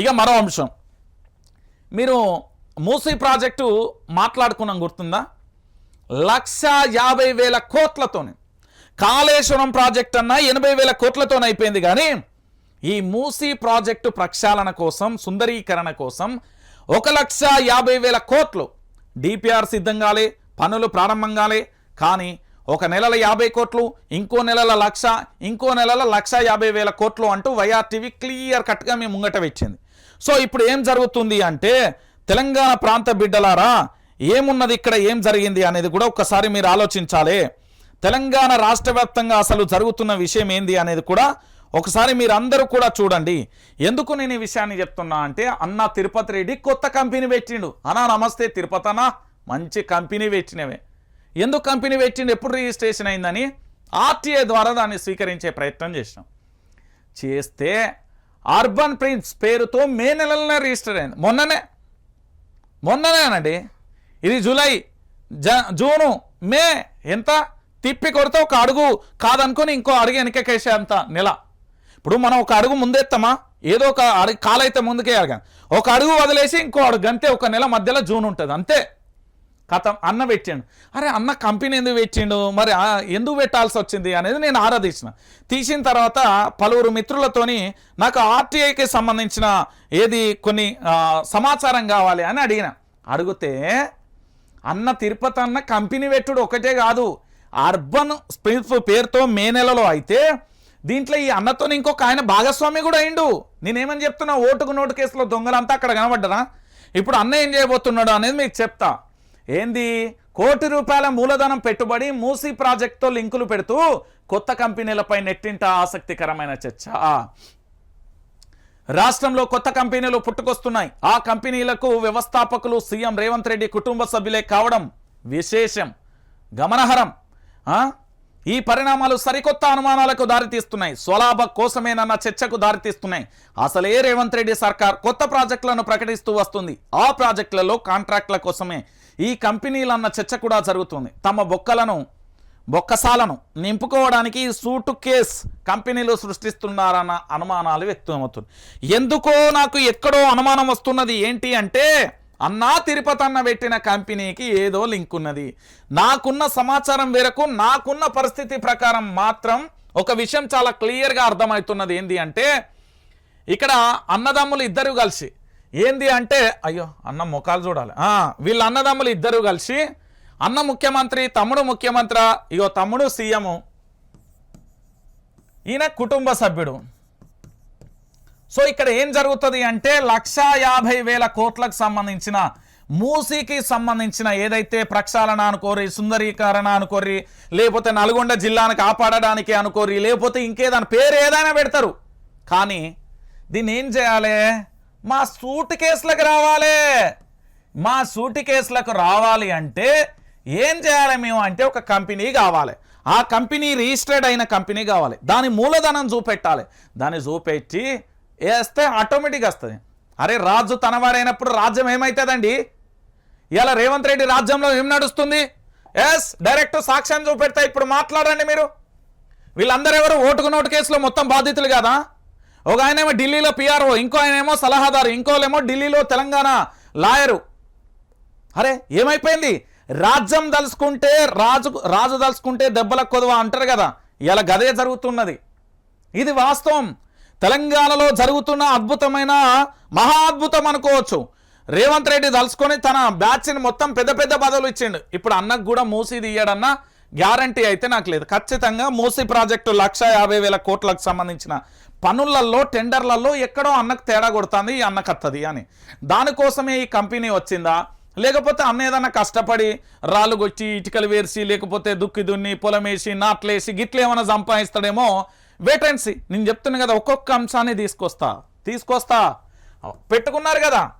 ఇక మరో అంశం. మీరు మూసీ ప్రాజెక్టు మాట్లాడుకున్నాం గుర్తుందా? లక్ష యాభై వేల కోట్లతోనే. కాళేశ్వరం ప్రాజెక్ట్ అన్న ఎనభై వేల కోట్లతోనే అయిపోయింది కానీ ఈ మూసీ ప్రాజెక్టు ప్రక్షాళన కోసం సుందరీకరణ కోసం ఒక లక్ష యాభై వేల కోట్లు. డిపిఆర్ సిద్ధం కాలే పనులు ప్రారంభం కాలే కానీ ఒక నెలల యాభై కోట్లు ఇంకో నెలల లక్ష ఇంకో నెలల లక్ష యాభై వేల కోట్లు అంటూ వైఆర్టీవీ క్లియర్ కట్గా మేము ముంగట వచ్చింది సో ఇప్పుడు ఏం జరుగుతుంది అంటే తెలంగాణ ప్రాంత బిడ్డలారా ఏమున్నది ఇక్కడ ఏం జరిగింది అనేది కూడా ఒక్కసారి మీరు ఆలోచించాలి. తెలంగాణ రాష్ట్ర అసలు జరుగుతున్న విషయం ఏంది అనేది కూడా ఒకసారి మీరందరూ కూడా చూడండి. ఎందుకు నేను ఈ విషయాన్ని చెప్తున్నా అంటే అన్న తిరుపతి రెడ్డి కొత్త కంపెనీ పెట్టిండు. అన్నా నమస్తే తిరుపతి అన్న మంచి కంపెనీ పెట్టినవే. ఎందుకు కంపెనీ పెట్టిండు? ఎప్పుడు రిజిస్ట్రేషన్ అయిందని ఆర్టీఐ ద్వారా దాన్ని స్వీకరించే ప్రయత్నం చేసినాం. చేస్తే అర్బన్ ప్రిన్స్ పేరుతో మే నెలలోనే రిజిస్టర్ అయింది. మొన్ననే. మొన్ననేనండి ఇది జూలై జ జూను మే. ఎంత? తిప్పి కొడితే ఒక అడుగు కాదనుకొని ఇంకో అడుగు వెనకకేసే అంత నెల. ఇప్పుడు మనం ఒక అడుగు ముందెత్తామా? ఏదో ఒక అడుగు కాలైతే ముందుకే అడగా ఒక అడుగు వదిలేసి ఇంకో అడుగు అంతే. ఒక నెల మధ్యలో జూన్ ఉంటుంది. అంతే. కథ అన్న పెట్టిండు అరే అన్న కంపెనీ ఎందుకు పెట్టిండు మరి ఎందుకు పెట్టాల్సి వచ్చింది అనేది నేను ఆరాధించిన తీసిన తర్వాత పలువురు మిత్రులతోని నాకు ఆర్టీఐకి సంబంధించిన ఏది కొన్ని సమాచారం కావాలి అని అడిగిన. అడిగితే అన్న తిరుపతి అన్న కంపెనీ పెట్టుడు ఒకటే కాదు. అర్బన్ స్ప్రింగ్ పేరుతో మే నెలలో అయితే దీంట్లో ఈ అన్నతో ఇంకొక ఆయన భాగస్వామి కూడా అయిండు. నేనేమని చెప్తున్నా ఓటుకు నోటు కేసులో దొంగలంతా అక్కడ కనబడ్డరా? ఇప్పుడు అన్న ఏం చేయబోతున్నాడు అనేది మీకు చెప్తా. ఏంది? కోటి రూపాయల మూలధనం పెట్టుబడి మూసీ ప్రాజెక్టుతో లింకులు పెడుతూ కొత్త కంపెనీలపై నెట్టింట ఆసక్తికరమైన చర్చ. రాష్ట్రంలో కొత్త కంపెనీలు పుట్టుకొస్తున్నాయి. ఆ కంపెనీలకు వ్యవస్థాపకులు సీఎం రేవంత్ రెడ్డి కుటుంబ సభ్యులే కావడం విశేషం. గమనహరం ఈ పరిణామాలు సరికొత్త అనుమానాలకు దారితీస్తున్నాయి. స్వలాభ కోసమేనన్న చర్చకు దారితీస్తున్నాయి. అసలే రేవంత్ రెడ్డి సర్కార్ కొత్త ప్రాజెక్టులను ప్రకటిస్తూ వస్తుంది. ఆ ప్రాజెక్టులలో కాంట్రాక్టుల కోసమే ఈ కంపెనీలన్న చర్చ కూడా జరుగుతుంది. తమ బొక్కలను బొక్కసాలను నింపుకోవడానికి సూటు కేస్ కంపెనీలు సృష్టిస్తున్నారన్న అనుమానాలు వ్యక్తమవుతుంది ఎందుకో నాకు ఎక్కడో అనుమానం వస్తున్నది ఏంటి అంటే అన్నా తిరుపతి అన్న పెట్టిన కంపెనీకి ఏదో లింక్ ఉన్నది. నాకున్న సమాచారం మేరకు నాకున్న పరిస్థితి ప్రకారం మాత్రం ఒక విషయం చాలా క్లియర్గా అర్థమవుతున్నది. ఏంది అంటే ఇక్కడ అన్నదమ్ములు ఇద్దరు కలిసి ఏంది అంటే అయ్యో అన్న ముఖాలు చూడాలి. వీళ్ళు వీళ్ళ అన్నదమ్ములు ఇద్దరు కలిసి అన్న ముఖ్యమంత్రి తమ్ముడు ముఖ్యమంత్రి ఇగో తమ్ముడు సీఎం ఈయన కుటుంబ సభ్యుడు. సో ఇక్కడ ఏం జరుగుతుంది అంటే లక్షా యాభై వేల కోట్లకు సంబంధించిన మూసీకి సంబంధించిన ఏదైతే ప్రక్షాళన అనుకోరి సుందరీకరణ అనుకోరి లేకపోతే నల్గొండ జిల్లాను కాపాడడానికి అనుకోరి లేకపోతే ఇంకేదైనా పేరు ఏదైనా పెడతారు. కానీ దీన్ని ఏం చేయాలి? మా సూట్ కేసులకు రావాలి. మా సూటి కేసులకు రావాలి అంటే ఏం చేయాలి మేము అంటే ఒక కంపెనీ కావాలి. ఆ కంపెనీ రిజిస్టర్డ్ అయిన కంపెనీ కావాలి. దాని మూలధనం చూపెట్టాలి. దాన్ని చూపెట్టి వేస్తే ఆటోమేటిక్గా వస్తుంది. అరే రాజు తనవాడైనప్పుడు రాజ్యం ఏమవుతుందండి ఇలా రేవంత్ రెడ్డి రాజ్యంలో ఏం నడుస్తుంది? ఎస్ డైరెక్ట్ సాక్ష్యం చూపెడతా ఇప్పుడు మాట్లాడండి మీరు. వీళ్ళందరూ ఎవరు? ఓటుకు నోటు కేసులో మొత్తం బాధితులు కదా? ఒక ఆయనేమో ఢిల్లీలో పిఆర్ఓ ఇంకో ఆయనేమో సలహాదారు ఇంకోలేమో ఢిల్లీలో తెలంగాణ లాయరు. అరే ఏమైపోయింది? రాజ్యం దలుచుకుంటే రాజు రాజు దలుచుకుంటే దెబ్బల కొదవ అంటారు కదా. ఇలా గదే జరుగుతున్నది. ఇది వాస్తవం. తెలంగాణలో జరుగుతున్న అద్భుతమైన మహా అద్భుతం అనుకోవచ్చు. రేవంత్ రెడ్డి దలుచుకొని తన బ్యాచ్ని మొత్తం పెద్ద పెద్ద పదవులు ఇచ్చిండు. ఇప్పుడు అన్నకు కూడా మూసి తీయడన్న గ్యారంటీ అయితే నాకు లేదు. ఖచ్చితంగా మూసి ప్రాజెక్టు లక్ష యాభై వేల కోట్లకు సంబంధించిన పనులలో టెండర్లలో ఎక్కడో అన్నకు తేడా కొడుతుంది ఈ అన్నకు అని. దానికోసమే ఈ కంపెనీ వచ్చిందా? లేకపోతే అన్న ఏదన్నా కష్టపడి రాళ్ళు కొట్టి ఇటుకలు వేర్చి లేకపోతే దుక్కి దున్ని పొలం వేసి నాట్లేసి గిట్ల ఏమైనా సంపాదిస్తాడేమో? వేటెన్సీ నేను చెప్తున్నా కదా ఒక్కొక్క అంశాన్ని తీసుకొస్తా. తీసుకొస్తా. పెట్టుకున్నారు కదా.